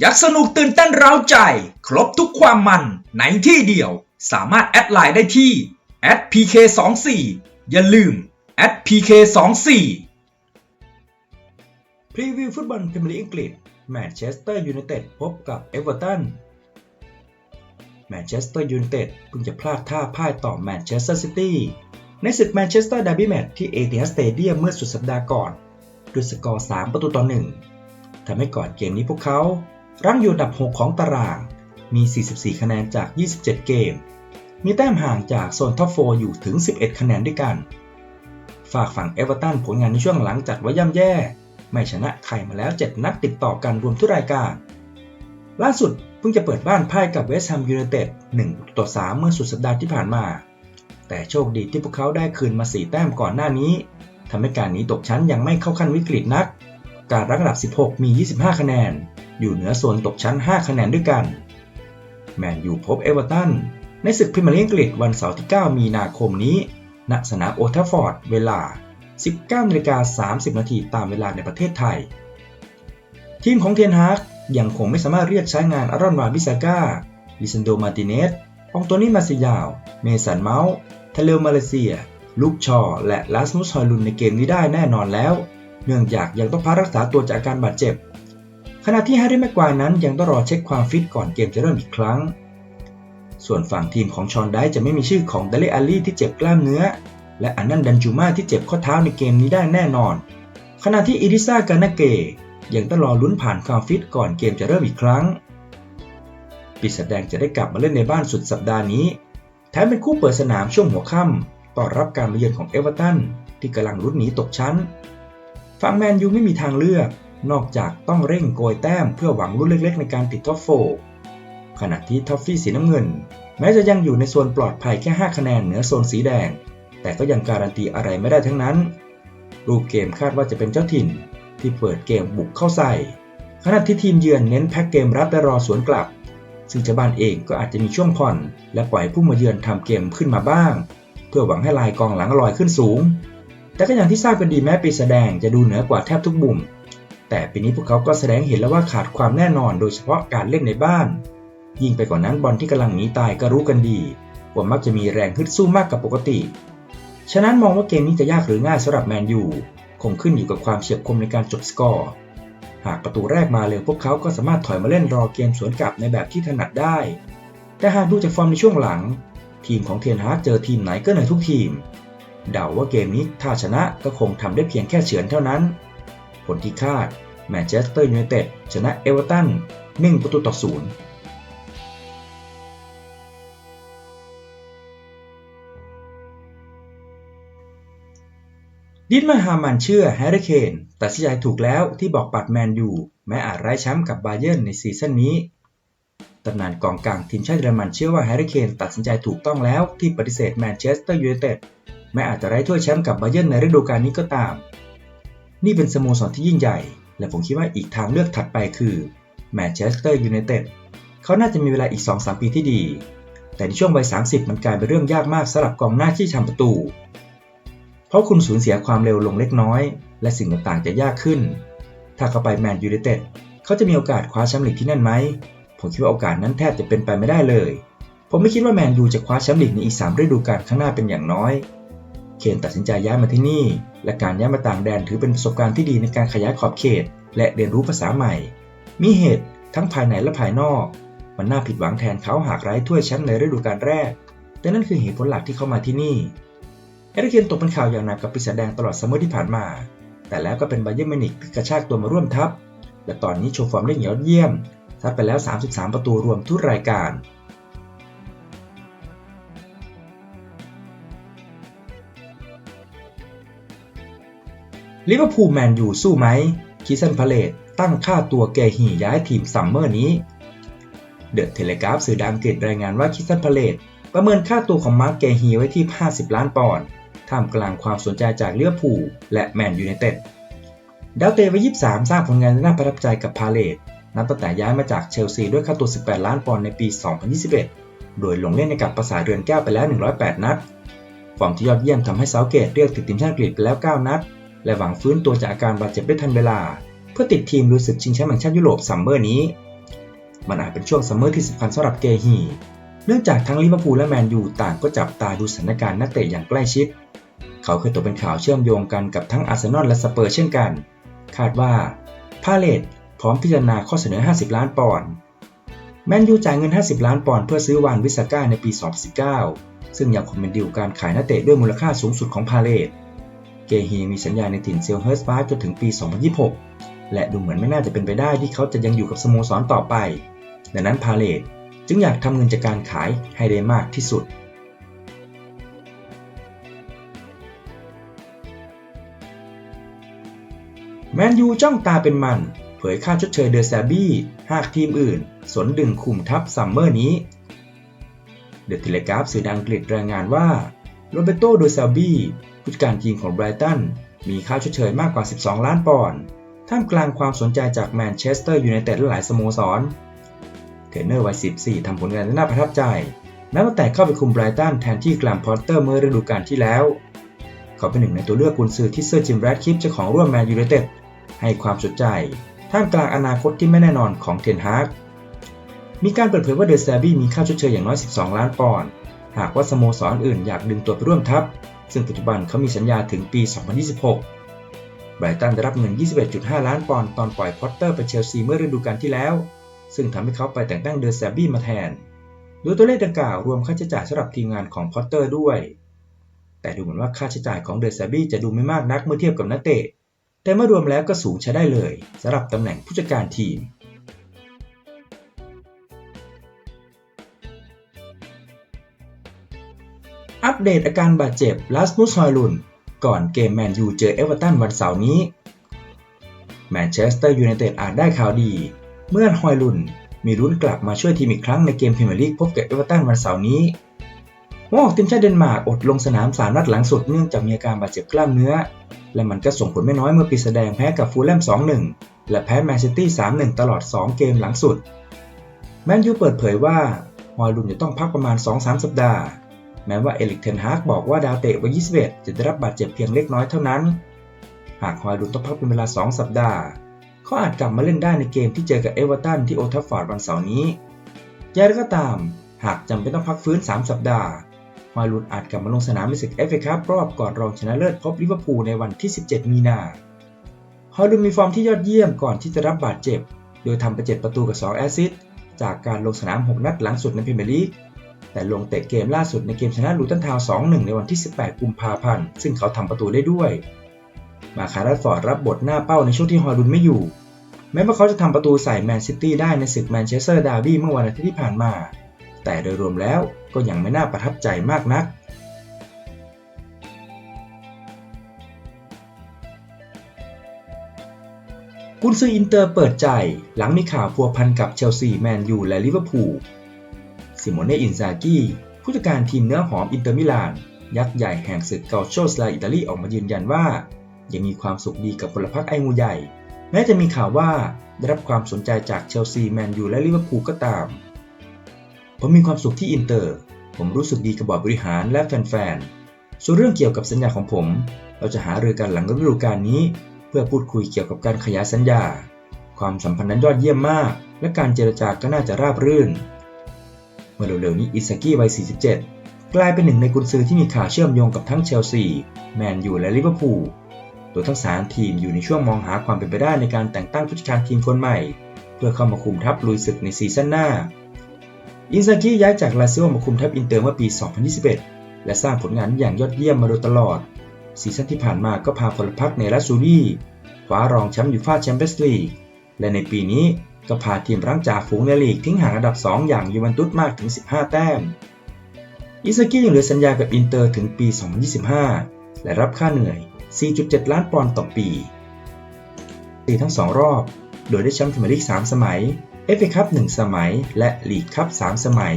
อยากสนุกตื่นเต้นเร้าใจ ครบทุกความมันในที่เดียว สามารถแอดไลน์ได้ที่ @pk24 อย่าลืม @pk24 พรีวิวฟุตบอลพรีเมียร์ลีกอังกฤษแมนเชสเตอร์ยูไนเต็ดพบกับเอเวอร์ตันแมนเชสเตอร์ยูไนเต็ดเพิ่งจะพลาดท่าพ่ายต่อแมนเชสเตอร์ซิตี้ในศึกแมนเชสเตอร์ดาร์บี้แมตช์ที่เอติฮัดสเตเดียมเมื่อสุดสัปดาห์ก่อนด้วยสกอร์ 3 ประตูต่อ 1ทำให้ก่อนเกมนี้พวกเขา รั้งอยู่อันดับ 6 ของตาราง มี 44 คะแนนจาก 27 เกม มีแต้มห่างจากโซนท็อปโฟอยู่ถึง 11 คะแนนด้วยกัน ฝากฝั่งเอเวอร์ตันผลงานในช่วงหลังจัดไว่าย่ำแย่ ไม่ชนะใครมาแล้ว 7 นัดติดต่อกันรวมทุกรายการ ล่าสุดเพิ่งจะเปิดบ้านพ่ายกับเวสต์แฮมยูไนเต็ด1ต่อ 3 เมื่อสุดสัปดาห์ที่ผ่านมา แต่โชคดีที่พวกเขาได้คืนมา 4 แต้มก่อนหน้านี้ทำให้การหนีตกชั้นยังไม่เข้าขั้นวิกฤตนัก การรังอันดับ 16 มี 25 คะแนน อยู่เหนือโซนตกชั้น 5 คะแนนด้วยกัน แมนยูพบเอเวอร์ตัน ในศึกพรีเมียร์ลีกอังกฤษวันเสาร์ที่ 9 มีนาคมนี้ ณ สนามโอทัฟฟอร์ด เวลา 19นาฬิกา30 นาทีตามเวลาในประเทศไทย ทีมของเทนฮากยังคงไม่สามารถเรียกใช้งานอารอนวาบิซาก้าลิซันโดมาติเนสองโตนี่มาซิยาว เมสันเมาส์ทะเลมาเลเซีย ลูกชอ และลาสมุสฮอยลุนในเกมนี้ได้แน่นอนแล้ว เนื่องจากยังต้องพักรักษาตัวจากอาการบาดเจ็บ ขณะที่แฮร์รี่แม็กควายนั้นยังต้องรอเช็คความฟิตก่อนเกมจะเริ่มอีกครั้ง ส่วนฝั่งทีมของชอนได้จะไม่มีชื่อของเดล e อาลีที่เจ็บกล้ามเนื้อ และอันนันดันจูมาที่เจ็บข้อเท้าในเกมนี้ได้แน่นอน ขณะที่อิริซากานาเกยังต้องรอลุ้นผ่านความฟิตก่อนเกมจะเริ่มอีกครั้งปีศาจแดงจะได้กลับมาเล่นในบ้านสุดสัปดาห์นี้ แถมเป็นคู่เปิดสนามช่วงหัวค่ำต้อนรับการมาเยือนของเอเวอร์ตันที่กำลังลุ้นหนีตกชั้น ฝั่งแมนยูไม่มีทางเลือก นอกจากต้องเร่งโกยแต้มเพื่อหวังลุ้นเล็กๆ ในการติดท็อปโฟขณะที่ท็อฟฟี่สีน้ำเงิน แม้จะยังอยู่ในโซนปลอดภัยแค่ 5 คะแนนเหนือโซนสีแดง แต่ก็ยังการันตีอะไรไม่ได้ทั้งนั้น รูปเกมคาดว่าจะเป็นเจ้าถิ่น ที่เปิดเกมบุกเข้าใส่ ขณะที่ทีมเยือนเน้นแพ็กเกมรับและรอสวนกลับ ซึ่งเจ้าบ้านเองก็อาจจะมีช่วงผ่อน และปล่อยผู้มาเยือนทำเกมขึ้นมาบ้าง เพื่อหวังให้ลายกองหลังลอยขึ้นสูง แต่ก็อย่างที่ทราบกันดีแม้ปีแสดงจะดูเหนือกว่าแทบทุกบุ่มแต่ปีนี้พวกเขาก็แสดงเห็นแล้วว่าขาดความแน่นอนโดยเฉพาะการเล่นในบ้าน ยิ่งไปกว่านั้นบอลที่กำลังหนีตายก็รู้กันดีว่ามักจะมีแรงฮึดสู้มากกว่าปกติ ฉะนั้นมองว่าเกมนี้จะยากหรือง่ายสำหรับแมนยูคงขึ้นอยู่กับความเฉียบคมในการจบสกอร์ หากประตูแรกมาเร็วพวกเขาก็สามารถถอยมาเล่นรอเกมสวนกลับในแบบที่ถนัดได้ แต่หากดูจากฟอร์มในช่วงหลัง ทีมของเทียนฮาร์ดเจอทีมไหนก็เหนื่อยทุกทีม เดาว่าเกมนี้ถ้าชนะก็คงทำได้เพียงแค่เฉือนเท่านั้น ผลที่คาดแมนเชสเตอร์ยูไนเต็ดชนะเอเวอร์ตัน1ประตูต่อศูนย์ดินมาฮามันเชื่อแฮร์รี่เคนตัดสินใจถูกแล้วที่บอกปัดแมนยูแม้อาจไร้แชมป์กับบาเยิร์นในซีซั่นนี้ตำนานกองกลางทีมชาติเยอรมันเชื่อว่าแฮร์รี่เคนตัดสินใจถูกต้องแล้วที่ปฏิเสธแมนเชสเตอร์ยูไนเต็ด แม้อาจจะไร้ถ้วยแชมป์กับบาเยิร์นในฤดูกาลนี้ก็ตาม นี่เป็นสโมสรที่ยิ่งใหญ่ และผมคิดว่าอีกทางเลือกถัดไปคือแมนเชสเตอร์ยูไนเต็ดเขาน่าจะมีเวลาอีก 2-3 ปีที่ดี แต่ในช่วงวัย 30 มันกลายเป็นเรื่องยากมากสำหรับกองหน้าที่ทำประตู เพราะคุณสูญเสียความเร็วลงเล็กน้อย และสิ่งต่างๆจะยากขึ้น ถ้าเขาไปแมนยูไนเต็ดเขาจะมีโอกาสคว้าแชมป์ลีกที่นั่นไหม ผมคิดว่าโอกาสนั้นแทบจะเป็นไปไม่ได้เลย ผมไม่คิดว่าแมนยูจะคว้าแชมป์ลีกในอีก3ฤดูกาลข้างหน้าเป็นอย่างน้อย เคนตัดสินใจย้ายมาที่นี่ และการย้ายมาต่างแดนถือเป็นประสบการณ์ที่ดีในการขยายขอบเขต และเรียนรู้ภาษาใหม่ มีเหตุทั้งภายในและภายนอก มันน่าผิดหวังแทนเขาหากไร้ถ้วยแชมป์ในฤดูกาลแรก แต่นั่นคือเหตุผลหลักที่เขามาที่นี่ เอริเคนตกเป็นข่าวอย่างหนักกับปีศาจแดงตลอดซัมเมอร์ที่ผ่านมา แต่แล้วก็เป็นไบเยอร์มินิกที่กระชากตัวมาร่วมทัพ และตอนนี้โชว์ฟอร์มได้ยอดเยี่ยมซัดไปแล้ว 33 ประตูรวมทุกรายการ ลิเวอร์พูลแมนยูสู้ไหมคิสันพาเลตตั้งค่าตัวแกหีย้ายทีมซัมเมอร์นี้ เดอะเทเลกราฟสื่อดังอังกฤษรายงานว่าคิสันพาเลตประเมินค่าตัวของมาร์กแกฮีไว้ที่ 50 ล้านปอนด์ท่ามกลางความสนใจจากลิเวอร์พูลและแมนยูไนเต็ดดาวเตวัย23 สร้างผลงานน่าประทับใจกับพาเลตนับตั้งแต่ย้ายมาจากเชลซีด้วยค่าตัว 18 ล้านปอนด์ในปี 2021 โดยลงเล่นในกับประสาเรือนแก้วไปแล้ว 108 นัด ฟอร์มที่ยอดเยี่ยมทำให้เซาเกตเรียกติดทีมชาติอังกฤษไปแล้ว 9 นัด และหวังฟื้นตัวจากอาการบาดเจ็บได้ทันเวลา เพื่อติดทีมลุยศึกชิงแชมป์แห่งชาติยุโรปซัมเมอร์นี้ มันอาจเป็นช่วงซัมเมอร์ที่สำคัญสำหรับเกฮีเนื่องจากทั้งลิเวอร์พูลและแมนยูต่างก็จับตาดูสถานการณ์นักเตะอย่างใกล้ชิด เขาเคยตกเป็นข่าวเชื่อมโยงกันกับทั้งอาร์เซนอลและสเปอร์เช่นกัน คาดว่าพาเลตพร้อมพิจารณาข้อเสนอ 50 ล้านปอนด์แมนยูจ่ายเงิน 50 ล้านปอนด์เพื่อซื้อวานวิสก้าในปี 2019 ซึ่งยังคงเป็นดีลการขายนักเตะด้วยมูลค่าสูงสุดของพาเลต เกฮีมีสัญญาในถิ่นเซลเฮิร์สปาร์จนถึงปี 2026 และดูเหมือนไม่น่าจะเป็นไปได้ที่เขาจะยังอยู่กับสโมสรต่อไป ดังนั้นพาเลตจึงอยากทำเงินจากการขายให้ได้มากที่สุดแมนยูจ้องตาเป็นมัน เผยค่าชดเชยเดอแซบี้หากทีมอื่น สนดึงคุมทัพซัมเมอร์นี้ เดอะเทเลกราฟสื่อดังอังกฤษรายงานว่าโรเบโตโดซาบี้ ผู้จัดการทีมของไบรตันมีค่าชดเชยมากกว่า 12 ล้านปอนด์ท่ามกลางความสนใจจากแมนเชสเตอร์ยูไนเต็ดและหลายสโมสรเทรนเนอร์วัย 14 ทำผลงานได้น่าประทับใจ นับตั้งแต่เข้าไปคุมไบรตันแทนที่กลัมพอตเตอร์เมื่อฤดูกาลที่แล้ว เขาเป็นหนึ่งในตัวเลือกกุนซือที่เซอร์จิมแรดคลิปเจ้าของร่วมแมนยูไนเต็ดให้ความสนใจ ท่ามกลางอนาคตที่ไม่แน่นอนของเทนฮากมีการเปิดเผยว่าเดอะแซบี้มีค่าชดเชยอย่างน้อย 12 ล้านปอนด์ หากว่าสโมสรออื่นอยากดึงตัวไปร่วมทัพ ซึ่งปัจจุบันเขามีสัญญาถึงปี 2026 ไบรตันได้รับเงิน 21.5 ล้านปอนด์ตอนปล่อยพอตเตอร์ไปเชลซีเมื่อฤดูกาลที่แล้ว ซึ่งทำให้เขาไปแต่งตั้งเดอะแซบี้มาแทน โดยตัวเลขดังกล่าวรวมค่าใช้จ่ายสำหรับทีมงานของพอตเตอร์ด้วย แต่ดูเหมือนว่าค่าใช้จ่ายของเดอะแซบี้จะดูไม่มากนักเมื่อเทียบกับนักเตะ แต่เมื่อรวมแล้วก็สูงใช้ได้เลยสำหรับตำแหน่งผู้จัดการทีม เดตอาการบาดเจ็บลาสมุสฮอยลุน ก่อนเกมแมนยูเจอเอเวอร์ตันวันเสาร์นี้ แมนเชสเตอร์ยูไนเต็ดอาจได้ข่าวดี เมื่อฮอยลุนมีลุ้นกลับมาช่วยทีมอีกครั้งในเกมพรีเมียร์ลีกพบกับเอเวอร์ตันวันเสาร์นี้วออกทีมชาติเดนมาร์กอดลงสนามสามนัดหลังสุดเนื่องจากมีอาการบาดเจ็บกล้ามเนื้อ และมันก็ส่งผลไม่น้อยเมื่อปีแสดงแพ้กับฟูลแลม 2-1 และแพ้แมนซิตี้ 3-1 ตลอด 2 เกมหลังสุด แมนยูเปิดเผยว่าฮอยลุนจะต้องพักประมาณ 2-3 สัปดาห์ แม้ว่าเอลิกเทนฮากบอกว่าดาวเตะวัย 21 จะได้รับบาดเจ็บเพียงเล็กน้อยเท่านั้น หากฮอยลุนต้องพักเป็นเวลา 2 สัปดาห์ เขาอาจกลับมาเล่นได้ในเกมที่เจอกับเอเวอร์ตันที่โอทัฟฟอร์ดวันเสาร์นี้อย่างไรก็ตาม หากจำเป็นต้องพักฟื้น 3 สัปดาห์ฮอยลุนอาจกลับมาลงสนามในศึกเอฟเอคัพรอบก่อนรองชนะเลิศพบลิเวอร์พูลในวันที่ 17 มีนาฮอยลุนมีฟอร์มที่ยอดเยี่ยมก่อนที่จะรับบาดเจ็บ โดยทำไป 7 ประตูกับ 2 แอสซิสต์จากการลงสนาม 6 นัดหลังสุดในพรีเมียร์ลีก แต่ลงเตะเกมล่าสุดในเกมชนะลูตันทาวน์2-1 ในวันที่ 18 กุมภาพันธ์ ซึ่งเขาทำประตูได้ด้วย มาคารัสฟอร์ดรับบทหน้าเป้าในช่วงที่ฮอยลุนไม่อยู่ แม้ว่าเขาจะทำประตูใส่แมนซิตี้ได้ในศึกแมนเชสเตอร์ดาร์บี้เมื่อวันอาทิตย์ที่ผ่านมา แต่โดยรวมแล้วก็ยังไม่น่าประทับใจมากนักกุนซืออินเตอร์เปิดใจ หลังมีข่าวพัวพันกับเชลซีแมนยูและลิเวอร์พูล ซิโมเน่อินซากิผู้จัดการทีมเนื้อหอมอินเตอร์มิลาน ยักษ์ใหญ่แห่งศึกเกาโชสลาอิตาลีออกมายืนยันว่า ยังมีความสุขดีกับพลพรรคไอ้งูใหญ่ แม้จะมีข่าวว่าได้รับความสนใจจากเชลซีแมนยูและลิเวอร์พูลก็ตาม ผมมีความสุขที่อินเตอร์ ผมรู้สึกดีกับบอร์ดบริหารและแฟนๆ ส่วนเรื่องเกี่ยวกับสัญญาของผม เราจะหารือกันหลังฤดูกาลนี้ เพื่อพูดคุยเกี่ยวกับการขยายสัญญา ความสัมพันธ์นั้นยอดเยี่ยมมาก และการเจรจาก็น่าจะราบรื่น มื่อเร็วๆนี้อิซากิวัย 47 กลายเป็นหนึ่งในกุนซือที่มีข่าวเชื่อมโยงกับทั้งเชลซี แมนยู และลิเวอร์พูล โดยทั้งสามทีมอยู่ในช่วงมองหาความเป็นไปได้ในการแต่งตั้งผู้จัดการทีมคนใหม่ เพื่อเข้ามาคุมทัพลุยศึกในซีซั่นหน้า อินซากิย้ายจากลาซิโอมาคุมทัพอินเตอร์เมื่อปี 2021 และสร้างผลงานอย่างยอดเยี่ยมมาโดยตลอด ซีซั่นที่ผ่านมาก็พาพลพรรคในรัสซูรี่คว้ารองแชมป์ยูฟ่าแชมเปี้ยนส์ลีก และในปีนี้ก็พาทีมรั้งจากฝูงในลีกทิ้งห่างอันดับ 2 อย่างยูเวนตุสมากถึง 15 แต้ม อิซากิยังเหลือสัญญากับอินเตอร์ถึงปี 2025 และรับค่าเหนื่อย 4.7 ล้านปอนด์ต่อปีตีทั้ง 2 รอบ โดยได้แชมป์พรีเมียร์ลีก 3 สมัย เอฟเอคัพ 1 สมัย และลีกคัพ 3 สมัย